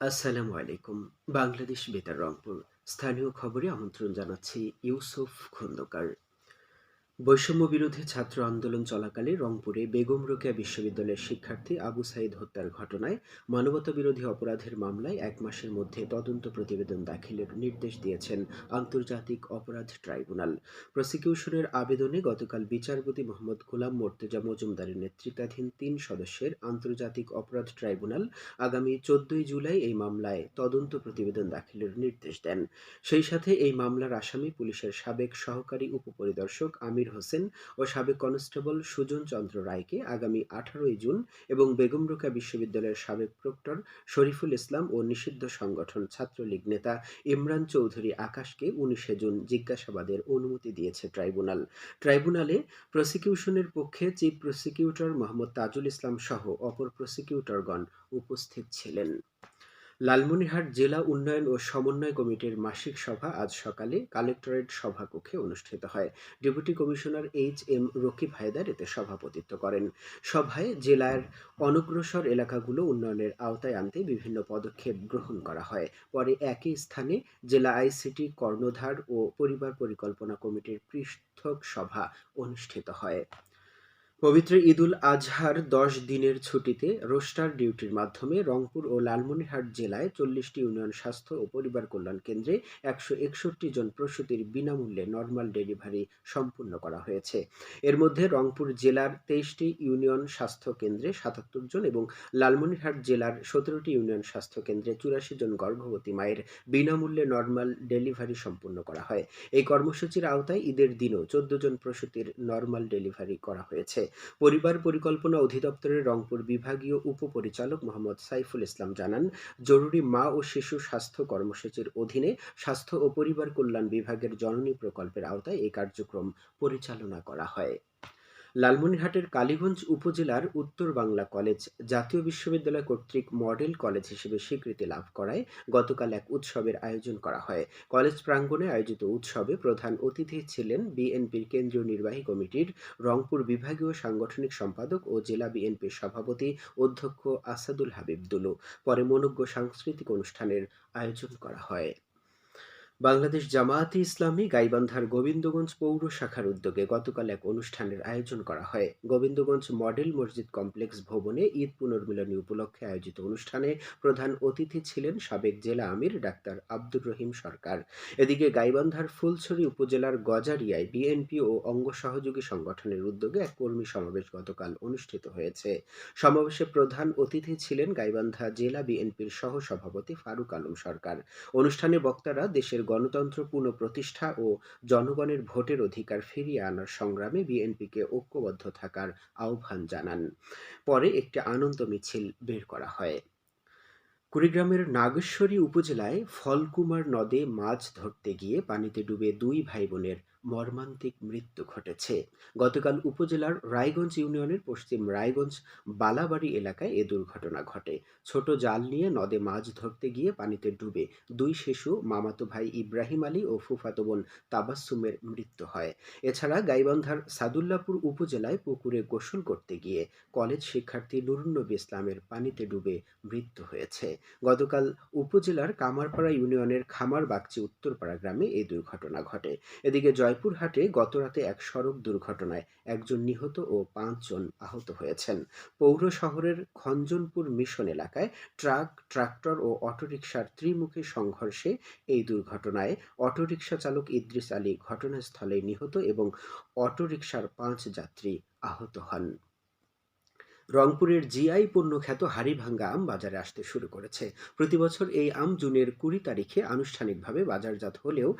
আসসালামু আলাইকুম। বাংলাদেশ বেতার রংপুর। স্থানীয় খবরে আমন্ত্রণ জানাচ্ছি ইউসুফ খন্দকার। বৈষম্য বিরোধী ছাত্র আন্দোলন চলাকালে রংপুরে বেগম রোকেয়া বিশ্ববিদ্যালয়ের শিক্ষার্থী আবু সাইদ হত্যার ঘটনায় মানবতা বিরোধী অপরাধের মামলায় এক মাসের মধ্যে তদন্ত প্রতিবেদন দাখিলের নির্দেশ দিয়েছেন আন্তর্জাতিক অপরাধ ট্রাইব্যুনাল। প্রসিকিউশনের আবেদনে গতকাল বিচারপতি মোহাম্মদ গোলাম মোর্তেজা মজুমদারের নেতৃত্বাধীন তিন সদস্যের আন্তর্জাতিক অপরাধ ট্রাইব্যুনাল আগামী চোদ্দই জুলাই এই মামলায় তদন্ত প্রতিবেদন দাখিলের নির্দেশ দেন। সেই সাথে এই মামলার আসামি পুলিশের সাবেক সহকারী উপপরিদর্শক আমির হোসেন ও সাবেক কনস্টেবল সুজন চন্দ্র রায়কে আগামী আঠারোই জুন এবং বেগম রোকেয়া বিশ্ববিদ্যালয়ের সাবেক প্রক্টর শরীফুল ইসলাম ও নিষিদ্ধ সংগঠন ছাত্রলীগ নেতা ইমরান চৌধুরী আকাশকে উনিশে জুন জিজ্ঞাসাবাদের অনুমতি দিয়েছে ট্রাইব্যুনাল। ট্রাইব্যুনালে প্রসিকিউশনের পক্ষে চিফ প্রসিকিউটর মোহাম্মদ তাজুল ইসলাম সহ অপর প্রসিকিউটরগণ উপস্থিত ছিলেন। লালমনিরহাট জেলা উন্নয়ন ও সমন্বয় কমিটির মাসিক সভা আজ সকালে কালেক্টরেট সভাকক্ষে অনুষ্ঠিত হয়। Deputy commissioner H M Rakib Haider এতে সভাপতিত্ব করেন। সভায় জেলার অনগ্রসর এলাকাগুলো উন্নয়নের আওতায় আনতে বিভিন্ন পদক্ষেপ গ্রহণ করা হয়। পরে একই স্থানে জেলা আইসিটি কর্ণধার ও পরিবার পরিকল্পনা কমিটির পৃষ্ঠক সভা অনুষ্ঠিত হয়। পবিত্র ঈদুল আজহার দশ দিনের ছুটিতে রোস্টার ডিউটির মাধ্যমে রংপুর ও লালমনিরহাট জেলায় চল্লিশটি ইউনিয়ন স্বাস্থ্য ও পরিবার কল্যাণ কেন্দ্রে একশো একষট্টি জন প্রসূতির বিনামূল্যে নর্মাল ডেলিভারি সম্পূর্ণ করা হয়েছে। এর মধ্যে রংপুর জেলার তেইশটি ইউনিয়ন স্বাস্থ্য কেন্দ্রে সাতাত্তর জন এবং লালমনিরহাট জেলার সতেরোটি ইউনিয়ন স্বাস্থ্য কেন্দ্রে চুরাশি জন গর্ভবতী মায়ের বিনামূল্যে নর্মাল ডেলিভারি সম্পূর্ণ করা হয়। এই কর্মসূচির আওতায় ঈদের দিনও চোদ্দ জন প্রসূতির নর্মাল ডেলিভারি করা হয়েছে। পরিবার পরিকল্পনা অধিদপ্তরের রংপুর বিভাগীয় উপপরিচালক মোহাম্মদ সাইফুল ইসলাম জানান, জরুরি মা ও শিশু স্বাস্থ্য কর্মসূচির অধীনে স্বাস্থ্য ও পরিবার কল্যাণ বিভাগের জননী প্রকল্পের আওতায় এই কার্যক্রম পরিচালনা করা হয়। লালমনিরহাটের কালীগঞ্জ উপজেলার উত্তর বাংলা কলেজ জাতীয় বিশ্ববিদ্যালয় কর্তৃক মডেল কলেজ হিসেবে স্বীকৃতি লাভ করায় গতকাল এক উৎসবের আয়োজন করা হয়। কলেজ প্রাঙ্গণে আয়োজিত উৎসবে প্রধান অতিথি ছিলেন বিএনপির কেন্দ্রীয় নির্বাহী কমিটির রংপুর বিভাগীয় সাংগঠনিক সম্পাদক ও জেলা বিএনপির সভাপতি অধ্যক্ষ আসাদুল হাবিব দুলু। পরে মনোজ্ঞ সাংস্কৃতিক অনুষ্ঠানের আয়োজন করা হয়। বাংলাদেশ জামায়াতে ইসলামী গাইবান্ধার গোবিন্দগঞ্জ পৌর শাখার উদ্যোগে গতকাল এক অনুষ্ঠানের আয়োজন করা হয়। গোবিন্দগঞ্জ মডেল মসজিদ কমপ্লেক্স ভবনে ঈদ পুনর্মিলনী উপলক্ষে আয়োজিত অনুষ্ঠানে প্রধান অতিথি ছিলেন সাবেক জেলা আমির ডাক্তার আব্দুর রহিম সরকার। এদিকে গাইবান্ধার ফুলছড়ি উপজেলার গজারিয়ায় বিএনপি ও অঙ্গ সহযোগী সংগঠনের উদ্যোগে এক কর্মী সমাবেশ গতকাল অনুষ্ঠিত হয়েছে। সমাবেশে প্রধান অতিথি ছিলেন গাইবান্ধা জেলা বিএনপির সহ সভাপতি ফারুক আলম সরকার। অনুষ্ঠানে বক্তারা দেশের গণতন্ত্র পুনঃপ্রতিষ্ঠা ও জনগণের ভোটের অধিকার ফিরিয়ে আনার সংগ্রামে বিএনপিকে ঐক্যবদ্ধ থাকার আহ্বান জানান। পরে একটি আনন্দ মিছিল বের করা হয়। কুড়িগ্রামের নাগেশ্বরী উপজেলায় ফলকুমার নদে মাছ ধরতে গিয়ে পানিতে ডুবে দুই ভাই বোনের মর্মান্তিক মৃত্যু ঘটেছে। গতকাল উপজেলার রায়গঞ্জ ইউনিয়নের পশ্চিম রায়গঞ্জ বালাবাড়ি এলাকায় এ দুর্ঘটনা ঘটে। ছোট জাল নিয়ে নদে মাছ ধরতে গিয়ে পানিতে ডুবে দুই শিশু, মামাতো ভাই ইব্রাহিম আলী ও ফুফাতো বোন তাবাসুমের মৃত্যু হয়। এছাড়া গাইবান্ধার সাদুল্লাপুর উপজেলায় পুকুরে গোসল করতে গিয়ে কলেজ শিক্ষার্থী নুরুন্নবী ইসলামের পানিতে ডুবে মৃত্যু হয়েছে। গতকাল উপজেলার কামারপাড়া ইউনিয়নের খামার বাগচি উত্তরপাড়া গ্রামে এই দুর্ঘটনা ঘটে। এদিকে জয়পুরহাটে গতরাতে এক সড়ক দুর্ঘটনায় একজন নিহত ও পাঁচজন আহত হয়েছেন। পৌর শহরের খঞ্জনপুর মিশন এলাকায় ট্রাক, ট্রাক্টর ও অটোরিকশার ত্রিমুখী সংঘর্ষে এই দুর্ঘটনায় অটোরিকশা চালক ইদ্রিস আলী ঘটনাস্থলে নিহত এবং অটোরিকশার পাঁচ যাত্রী আহত হন। রংপুরের জিআই পণ্য খ্যাত হাড়িভাঙ্গা আম বাজারে আসতে শুরু করেছে। প্রতি বছর এই আম জুনের কুড়ি তারিখে আনুষ্ঠানিকভাবে বাজারজাত হলেও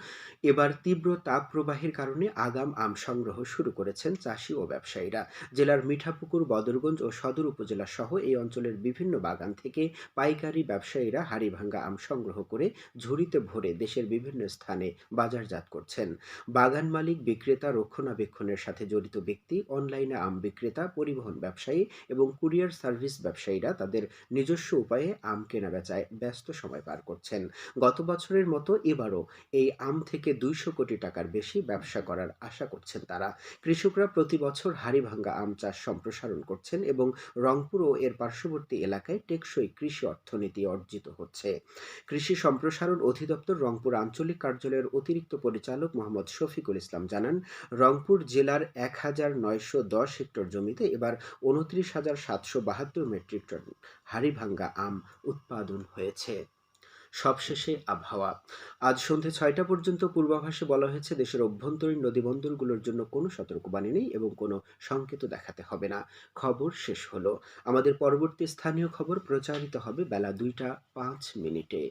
এবার তীব্র তাপ প্রবাহের কারণে আগাম আম সংগ্রহ শুরু করেছেন চাষি ও ব্যবসায়ীরা। জেলার মিঠাপুকুর, বদরগঞ্জ ও সদর উপজেলা সহ এই অঞ্চলের বিভিন্ন বাগান থেকে পাইকারি ব্যবসায়ীরা হাড়িভাঙ্গা আম সংগ্রহ করে ঝুড়িতে ভরে দেশের বিভিন্ন স্থানে বাজারজাত করছেন। বাগান মালিক, বিক্রেতা, রক্ষণাবেক্ষণের সাথে জড়িত ব্যক্তি, অনলাইনে আম বিক্রেতা, পরিবহন ব্যবসায়ী এবং কুরিয়ার সার্ভিস ব্যবসায়ীরা তাদের নিজস্ব উপায়ে আম কেনা বেচায় ব্যস্ত সময় পার করছেন। গত বছরের মতো এবারও এই আম থেকে দুইশো কোটি টাকার বেশি ব্যবসা করার আশা করছেন তারা। কৃষকরা প্রতি বছর হাড়িভাঙ্গা আম চাষ সম্প্রসারণ করছেন এবং রংপুর ও এর পার্শ্ববর্তী এলাকায় টেকসই কৃষি অর্থনীতি অর্জিত হচ্ছে। কৃষি সম্প্রসারণ অধিদপ্তর রংপুর আঞ্চলিক কার্যালয়ের অতিরিক্ত পরিচালক মোহাম্মদ শফিকুল ইসলাম জানান, রংপুর জেলার এক হাজার নয়শো দশ হেক্টর জমিতে এবার উনত্রিশ হাজার সাতশো বাহাত্তর মেট্রিক টন হাড়িভাঙ্গা আম উৎপাদন হয়েছে। সবশেষে আবহাওয়া। আজ সন্ধে ছয়টা পর্যন্ত পূর্বাভাসে বলা হয়েছে, দেশের অভ্যন্তরীণ নদীবন্দরগুলোর জন্য কোনো সতর্কবাণী নেই এবং কোনো সংকেত দেখাতে হবে না। খবর শেষ হলো। আমাদের পরবর্তী স্থানীয় খবর প্রচারিত হবে বেলা দুইটা পাঁচ মিনিটে।